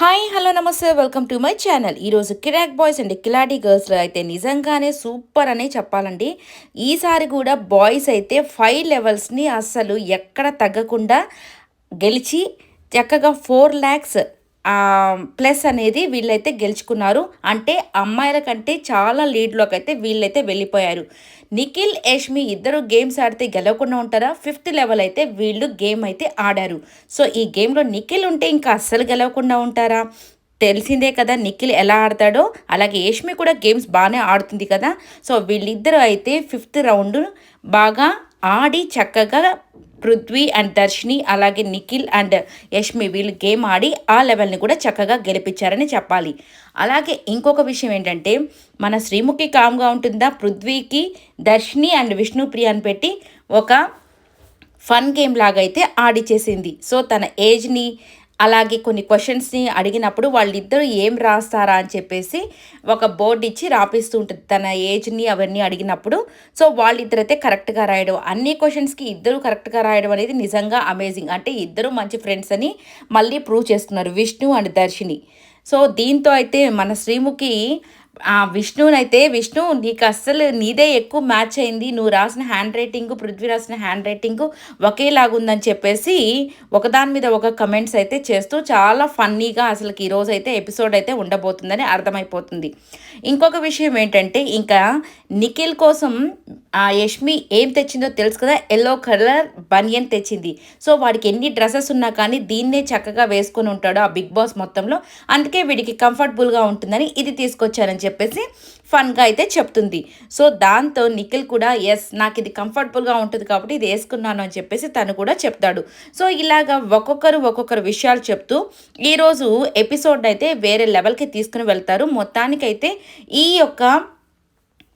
Hi hello నమస్తే welcome to my channel ఈరోజు కిరాక్ బాయ్స్ అండ్ కిలాడీ గర్ల్స్లో అయితే నిజంగానే సూపర్ అనే చెప్పాలండి. ఈసారి కూడా బాయ్స్ అయితే ఫైవ్ లెవెల్స్ని అస్సలు ఎక్కడ తగ్గకుండా గెలిచి చక్కగా ఫోర్ ల్యాక్స్ ప్లస్ అనేది వీళ్ళైతే గెలుచుకున్నారు. అంటే అమ్మాయిల కంటే చాలా లీడ్లోకి అయితే వీళ్ళైతే వెళ్ళిపోయారు. నిఖిల్ యష్మి ఇద్దరు గేమ్స్ ఆడితే గెలవకుండా ఉంటారా? ఫిఫ్త్ లెవెల్ అయితే వీళ్ళు గేమ్ అయితే ఆడారు. సో ఈ గేమ్లో నిఖిల్ ఉంటే ఇంకా అస్సలు గెలవకుండా ఉంటారా? తెలిసిందే కదా నిఖిల్ ఎలా ఆడతాడో. అలాగే యష్మి కూడా గేమ్స్ బాగానే ఆడుతుంది కదా. సో వీళ్ళిద్దరూ అయితే ఫిఫ్త్ రౌండ్ బాగా ఆడి చక్కగా పృథ్వీ అండ్ దర్శిని అలాగే నిఖిల్ అండ్ యష్మి వీళ్ళు గేమ్ ఆడి ఆ లెవెల్ని కూడా చక్కగా గెలిపించారని చెప్పాలి. అలాగే ఇంకొక విషయం ఏంటంటే మన శ్రీముఖి కామ్గా ఉంటుందా? పృథ్వీకి దర్శిని అండ్ విష్ణుప్రియ అని పెట్టి ఒక ఫన్ గేమ్ లాగా అయితే ఆడిచేసింది సో తన ఏజ్ని అలాగే కొన్ని క్వశ్చన్స్ని అడిగినప్పుడు వాళ్ళిద్దరూ ఏం రాస్తారా అని చెప్పేసి ఒక బోర్డు ఇచ్చి రాపిస్తూ ఉంటుంది. తన ఏజ్ని అవన్నీ అడిగినప్పుడు. సో వాళ్ళిద్దరైతే కరెక్ట్గా రాయడం. అన్ని క్వశ్చన్స్కి ఇద్దరు కరెక్ట్గా రాయడం అనేది నిజంగా అమేజింగ్ అంటే ఇద్దరు మంచి ఫ్రెండ్స్ అని మళ్ళీ ప్రూవ్ చేస్తున్నారు విష్ణు అండ్ దర్శిని. సో దీంతో అయితే మన శ్రీముఖి ఆ విష్ణునైతే విష్ణు నీకు అస్సలు నీదే ఎక్కువ మ్యాచ్ అయింది. నువ్వు రాసిన హ్యాండ్ రైటింగ్ పృథ్వీ రాసిన హ్యాండ్ రైటింగ్ ఒకేలాగుందని చెప్పేసి ఒకదాని మీద ఒక కమెంట్స్ అయితే చేస్తూ చాలా ఫన్నీగా అసలుకి ఈరోజు అయితే ఎపిసోడ్ అయితే ఉండబోతుందని అర్థమైపోతుంది. ఇంకొక విషయం ఏంటంటే ఇంకా నిఖిల్ కోసం ఆ యష్మి ఏం తెచ్చిందో తెలుసు కదా? ఎల్లో కలర్ బనియన్ తెచ్చింది. సో వాడికి ఎన్ని డ్రెస్సెస్ ఉన్నా కానీ దీన్నే చక్కగా వేసుకొని ఉంటాడు ఆ బిగ్ బాస్ మొత్తంలో. అందుకే వీడికి కంఫర్టబుల్గా ఉంటుందని ఇది తీసుకొచ్చానని చెప్పేసి ఫన్గా అయితే చెప్తుంది. సో దాంతో నిఖిల్ కూడా ఎస్ నాకు ఇది కంఫర్టబుల్గా ఉంటుంది కాబట్టి ఇది వేసుకున్నాను అని చెప్పేసి తను కూడా చెప్తాడు. సో ఇలాగా ఒక్కొక్కరు ఒక్కొక్కరు విషయాలు చెప్తూ ఈరోజు ఎపిసోడ్ అయితే వేరే లెవెల్కి తీసుకుని వెళ్తారు. మొత్తానికైతే ఈ యొక్క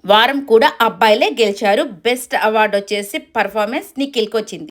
వారం కూడా అబ్బాయిలే గెలిచారు. బెస్ట్ అవార్డు వచ్చేసి పర్ఫార్మెన్స్ నిఖిల్కి వచ్చింది